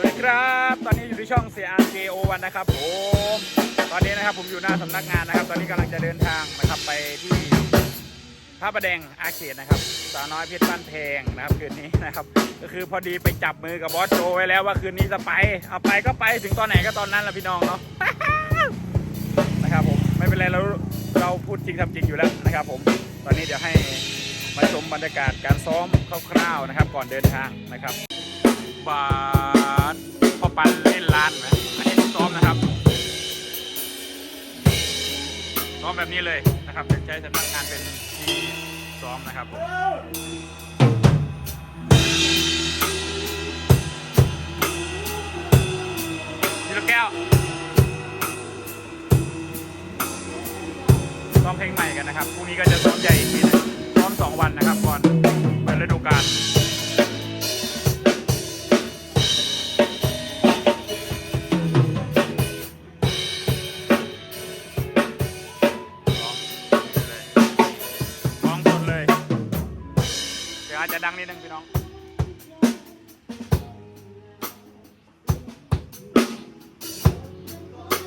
วัสดีครับ ตอนนี้อยู่ที่ช่อง CRJO1 นะครับผม ตอนนี้นะครับผมอยู่หน้าสำนักงานนะครับ ตอนนี้กำลังจะเดินทางนะครับไปที่พระประแดงอาเขตนะครับสาวน้อยเพชรบ้านแพงนะครับคืนนี้นะครับ ก็คือพอดีไปจับมือกับบอสโจไว้แล้วว่าคืนนี้จะไป เอาไปก็ไปถึงตอนไหนก็ตอนนั้นแหละพี่น้องเนาะนะครับผมไม่เป็นไรเราเราพูดจริงทำจริงอยู่แล้วนะครับ ผม ตอนนี้เดี๋ยวให้มาชมบรรยากาศการซ้อมคร่าวๆนะครับ ก่อนเดินทางนะครับบาส ปันเล่นร้านไหมอันนี้ซ้อมนะครับ ซ้อมแบบนี้เลยนะครับจะใช้สำนักงานเป็นที่ซ้อมนะครับนี่ลูกแก้วซ้อมเพลงใหม่กันนะครับพรุ่งนี้ก็จะซ้อมใหญ่อีกทีนึงซ้อมสองวันนะครับก่อนเปิดฤดูกาล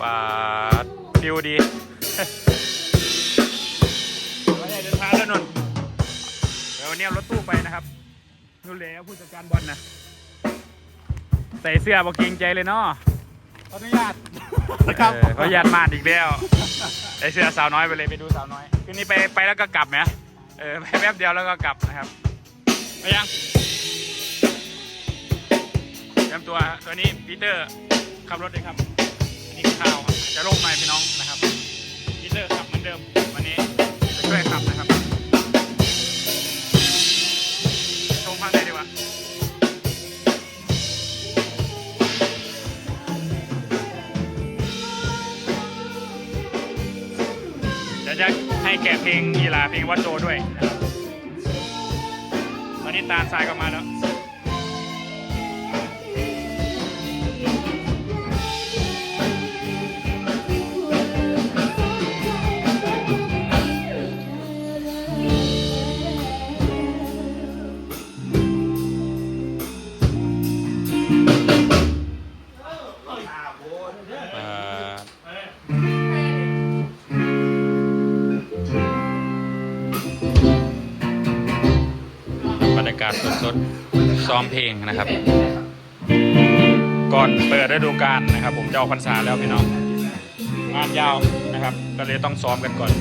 ปาดฟิวดีเราใหญ่เดินทางแล้วนนท์เดี๋ยววันนี้เอารถตู้ไปนะครับนู่นเลยผู้จัดการบอลนะ ใส่เสื้อบอกเกรงใจเลยเนาะขออนุญาตนะครับเออเขาญาติมาดอีกแล้วไอเสื้อสาวน้อยไปเลยไปดูสาวน้อยคืนนี้ไปไปแล้วก็กลับไหมเออไปแป๊บเดียวแล้วก็กลับนะครับไปยังเตรียมตัวตัวนี้ปีเตอร์ขับรถเลยครับอั นี้ข้าวจะโล่งหน่อยพี่น้องนะครับปีเตอร์ขับเหมือนเดิม วันนี้จะช่วยขับนะครับชมข้างในดีว่าเดี๋ยวจะให้แกะเพลงกีฬาเพลงวัดโจด้วยนะครับตอนนี้ตาลทรายก็มาแล้ว กาศสดๆซ้อมเพลงนะครับ ก่อนเปิดฤดูกาลนะครับ ผมจะออกพรรษาแล้วพี่น้องงานยาวนะครับ ก็เลยต้องซ้อมกันก่อน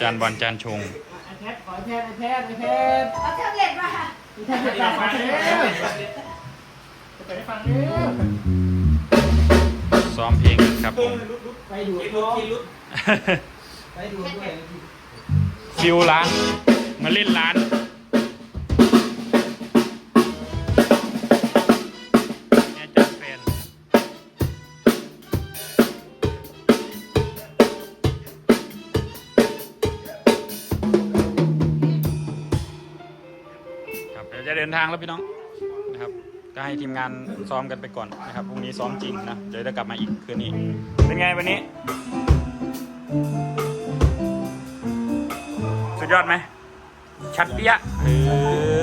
จานบอลจานชงไอแพดขอไอแพดไอแพดไอแพดเอาแท็บเล็ตมาค่ะไอแพดจะฟังเด้อจะไปฟังเด้อซ้อมเพลงครับผมไปดูด้วยไปดูด้วย ฟิวร้าน มาเล่นร้านแม่จัดแฟนครับเดี๋ยวจะเดินทางแล้วพี่น้องนะครับ ก็ให้ทีมงานซ้อมกันไปก่อนนะครับพรุ่งนี้ซ้อมจริงนะเดี๋ยวจะกลับมาอีกคืนนี้ เป็นไงวันนี้ ดยอดไหม ชัดเปี้ยะเออ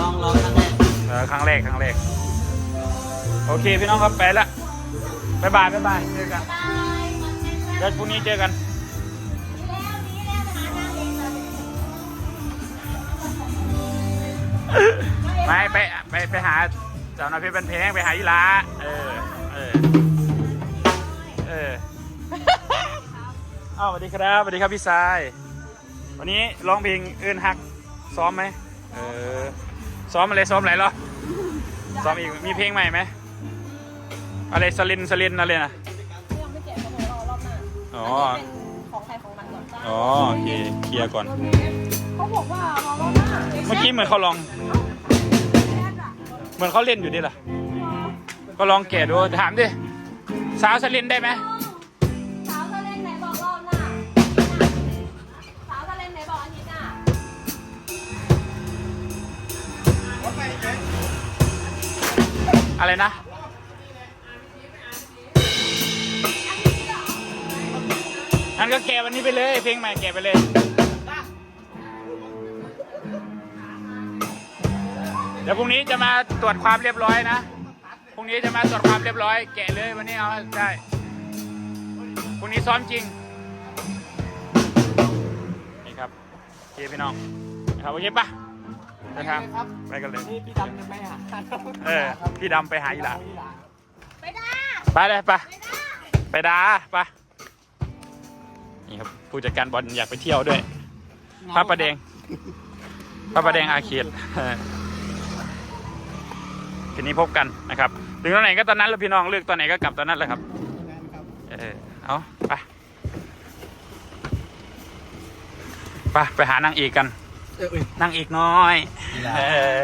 ลองลองครั้งแรกเออครั้งแรกครั้งแรก โอเคพี่น้องครับไปละบ๊ายบายบ๊ายบายเจอกันบายหมดเช็คแล้วเดี๋ยวพรุ่งนี้เจอกันแล้วนี้แล้วหาหน้าเองเลยไม่ไปไปไปหาสาวน้อยเพชรเป็นเพลงไปหาอีหลาเออ เออ เอออ้าวสวัสดีครับสวัสดีครับพี่ทราย วันนี้ร้องเพลงเอื้นฮัก ซ้อมไหมเออซ้อมอะไรซ้อมอะไรเหรอซ้อมอีกมีเพลงใหม่ไหมอะไรสลินสลินอะไรนะยังไม่แกะเสนอรอรอบหน้าอ๋อเป็นของใครของมันก่อนอ๋อโอเคเคลียร์ก่อน เขาบอกว่ารอรอบหน้าเมื่อกี้เหมือนเขาลองแพทย์อะเหมือนเขาเล่นอยู่ดิล่ะ ก็ลองแกะดูถามดิสาวสลินได้ไหม อะไรนะงั้นก็แกะวันนี้ไปเลย เพลงใหม่แกะไปเลย เดี๋ยวพรุ่งนี้จะมาตรวจความเรียบร้อยนะ พรุ่งนี้จะมาตรวจความเรียบร้อย แกะเลยวันนี้เอาได้ พรุ่งนี้ซ้อมจริง นี่ครับโอเคพี่น้องนะครับโอเคปะ นะครับไปกันเลยนี่พี่ดำจะไม่หาเออพี่ดำไปหาอีหลาไปด้าไปเลยไปไปด้าไปดาไปนี่ครับผู้จัดการบอลอยากไปเที่ยวด้วยพระประแดงพระประแดงอาเขตทีนี้พบกันนะครับ ถึงตอนไหนก็ตอนนั้นแล้วพี่น้องเลือกตอนไหนก็กลับตอนนั้นแหละครับ เออเอาไปไปไปหานางเอกกัน นางเอกน้อยอีหลาเออ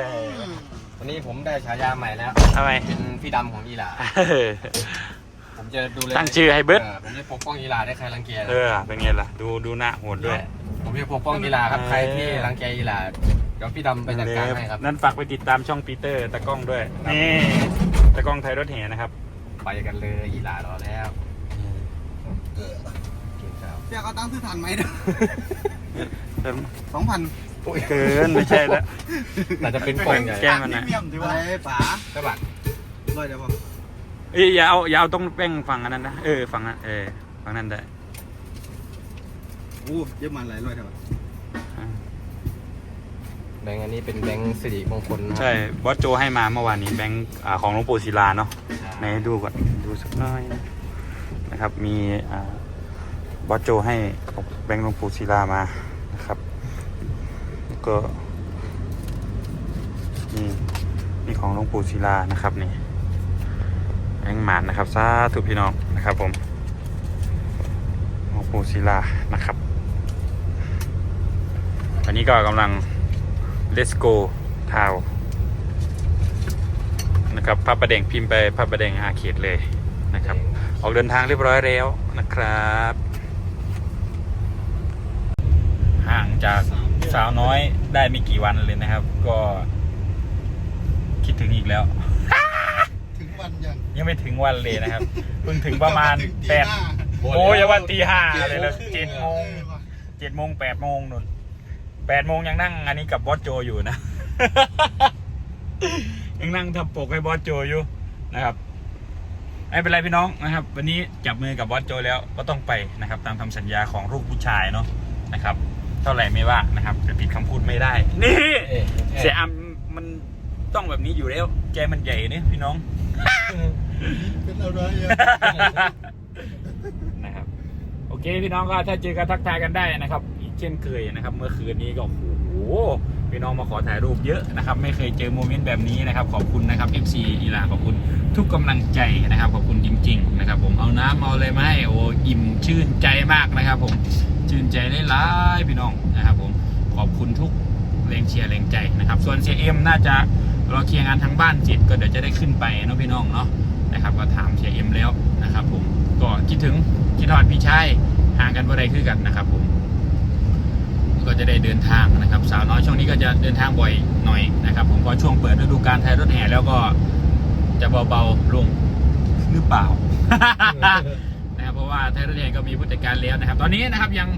วันนี้ผมได้ฉายาใหม่แล้ว ทำไมเป็นพี่ดำของอีหลาเออ ผมจะดูแลตั้งชื่อให้เบิร์ดผมจะปกป้องอีหลาได้ใครรังแกเออ เป็นไงล่ะ ดูดูหน้าโหดด้วย ผมจะปกป้องอีหลาครับเออใครที่รังแกอีหลาเดี๋ยวพี่ดำไปจัดการให้ครับนั่นฝากไปติดตามช่องปีเตอร์ตะกล้องด้วย นี่ตะกล้องไทยรถแห่นะครับ ไปกันเลยอีหลารอแล้วเก่งครับเดี๋ยวเขาตั้งชื่อฐานไหมเด้อเติมสองพัน เกินไม่ใช่แล้วแต่จะเป็นโป่งใหญ่แกล้งมันนะเมียมถือว่าอะไรป๋าใช่ปะร้อยเดี๋ยวผมเอ้ยอย่าเอาอย่าเอาตรงแป้งฝั่งอันนั้นนะเออฝั่งนั้นเออฝั่งนั้นได้อู้เยอะมันหลายร้อยเท่าอ่าแบงค์อันนี้เป็นแบงค์สิริมงคลนะใช่บอสโจให้มาเมื่อวานนี้แบงค์อ่าของหลวงปู่ศิลาเนาะไหนใช่ดูก่อนดูสักหน่อยนะครับมีอ่าบอสโจให้แบงค์หลวงปู่ศิลามานะครับแล้ว ก็นี่นี่ของหลวงปู่ศิลานะครับนี่แบงหมานนะครับสาธุพี่น้องนะครับผมหลวงปู่ศิลานะครับวันนี้ก็กำลัง let's go ทาวนะครับพระประแดงพิมพ์ไปพระประแดงอาเขตเลยนะครับ ออกเดินทางเรียบร้อยแล้วนะครับ ห่างจาก สาวน้อยได้ไม่กี่วันเลยนะครับ ก็คิดถึงอีกแล้ว ถึงวันยังยังไม่ถึงวันเลยนะครับเพิ่งถึงประมาณถึงตีแปดห้าโอ้ยอย่าวันตีห้าเลยแล้วเจ็เจ็ดดโมโมงงเจ็ดโมงแปดโมงนุ่นแปดโมงยังนั่ง อันนี้กับบอสโจอยู่นะ ยังนั่งทำปกให้บอสโจอยู่นะครับไม่เป็นไรพี่น้องนะครับ วันนี้จับมือกับบอสโจแล้วก็ต้องไปนะครับ ตามคำสัญญาของลูกผู้ชายเนาะนะครับเท่าไหร่ไม่ว่านะครับแต่ผิดคำพูดไม่ได้ นี่เอ๊ะเสียอามมันต้องแบบนี้อยู่แล้วแกมันใหญ่เนี่ยพี่น้องเป็นอะไรอะนะครับ โอเคพี่น้องก็ถ้าเจอกันทักทายกันได้นะครับ อีกเช่นเคยนะครับ เมื่อคืนนี้ก็โอ้โหพี่น้องมาขอถ่ายรูปเยอะนะครับ ไม่เคยเจอโมเมนต์แบบนี้นะครับ ขอบคุณนะครับ FC อีลาขอบคุณทุกกำลังใจนะครับ ขอบคุณจริง ๆ นะครับ ผมเอาน้ำเอาอะไรมาให้โอ้อิ่มชื่นใจมากนะครับ ผมชื่นใจได้หลายๆพี่น้องนะครับ ผมขอบคุณทุกแรงเชียร์แรงใจนะครับ ส่วนเสียเอ็มน่าจะรอเคลียร์งานทางบ้านเสร็จก็เดี๋ยวจะได้ขึ้นไปเนาะพี่น้องเนาะนะครับ ก็ถามเสียเอ็มแล้วนะครับ ผมก็คิดถึงคิดทอดพี่ชายห่างกันบ่ได้คือกันนะครับ ผม ก็จะได้เดินทางนะครับ สาวน้อยช่วงนี้ก็จะเดินทางบ่อยหน่อยนะครับ ผมพอช่วงเปิดฤดูกาลไทยรถแห่แล้วก็จะเบาๆลงหรือเปล่านะครับเพราะว่าไทยรถแห่ก็มีผู้จัดการแล้วนะครับ ตอนนี้นะครับยัง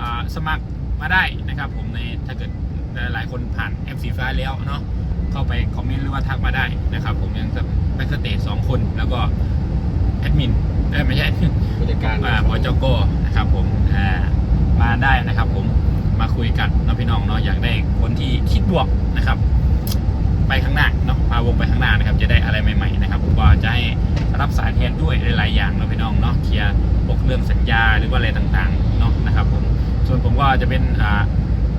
อ่าสมัครมาได้นะครับผมในถ้าเกิดหลายๆคนผ่านแอปสีฟ้าแล้วเนาะเข้าไปคอมเมนต์หรือว่าทักมาได้นะครับ ผมยังแบ็กสเตจสองคนแล้วก็แอดมินเอ้ยไม่ใช่ผู้จัดการอ่าพอเจ้าโก้นะครับผมอ่ามาได้นะครับผม มาคุยกันนะพี่น้องเนาะอยากได้คนที่คิดบวกนะครับ ไปข้างหน้าเนาะพาวงไปข้างหน้านะครับ จะได้อะไรใหม่ๆนะครับผมก็จะให้รับสายแทนด้วยหลายๆอย่างนะพี่น้องเนาะเคลียร์บกเรื่องสัญญาหรือว่าอะไรต่างๆเนาะนะครับผมส่วนผมก็จะเป็นอ่า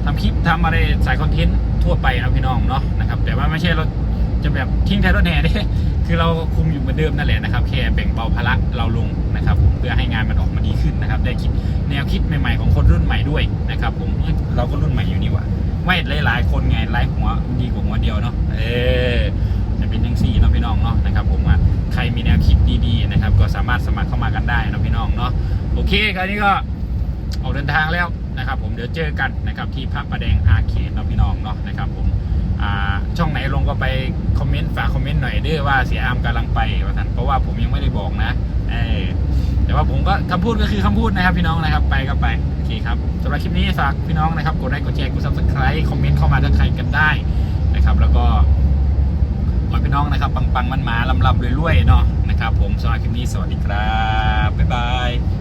ทำคลิปทำอะไรสายคอนเทนต์ทั่วไปนะพี่น้องเนาะนะครับแต่ว่าไม่ใช่เราจะแบบทิ้งไทยรถแห่เด้ คือเราคุมอยู่เหมือนเดิมนั่นแหละนะครับแค่แบ่งเบาภาระเราลงนะครับผมเพื่อให้งานมันออกมาดีขึ้นนะครับได้คิดแนวคิดใหม่ๆของคนรุ่นใหม่ด้วยนะครับผมเราก็รุ่นใหม่อยู่นี่ว่าไม่หลายๆคนไงหลายหัวดีกว่าหัวเดียวเนาะเออจะเป็นทั้งสี่เนาะพี่น้องเนาะนะครับผมว่าใครมีแนวคิดดีๆนะครับก็สามารถสมัครเข้ามากันได้นะพี่น้องเนาะโอเคคราวนี้ก็ออกเดินทางแล้วนะครับผมเดี๋ยวเจอกันนะครับที่พระประแดงอาเขตเนาะพี่น้องเนาะนะครับผม ช่องไหนลงก็ไปคอมเมนต์ฝากคอมเมนต์หน่อยด้อว่าเสียอามกำลังไปว่าท่านเพราะว่าผมยังไม่ได้บอกนะแต่ว่าผมก็คำพูดก็คือคำพูดนะครับพี่น้องนะครับไปก็ไปโอเคครับสำหรับคลิปนี้ฝากพี่น้องนะครับกดไลค์กดแชร์กดซับสไครต์คอมเมนต์เข้ามาทักทายกันได้นะครับ แล้วก็ขอพี่น้องนะครับปังๆมันหมาลำๆรวยๆเนาะนะครับ ผมสำหรับคลิปนี้สวัสดีครับบ๊ายบาย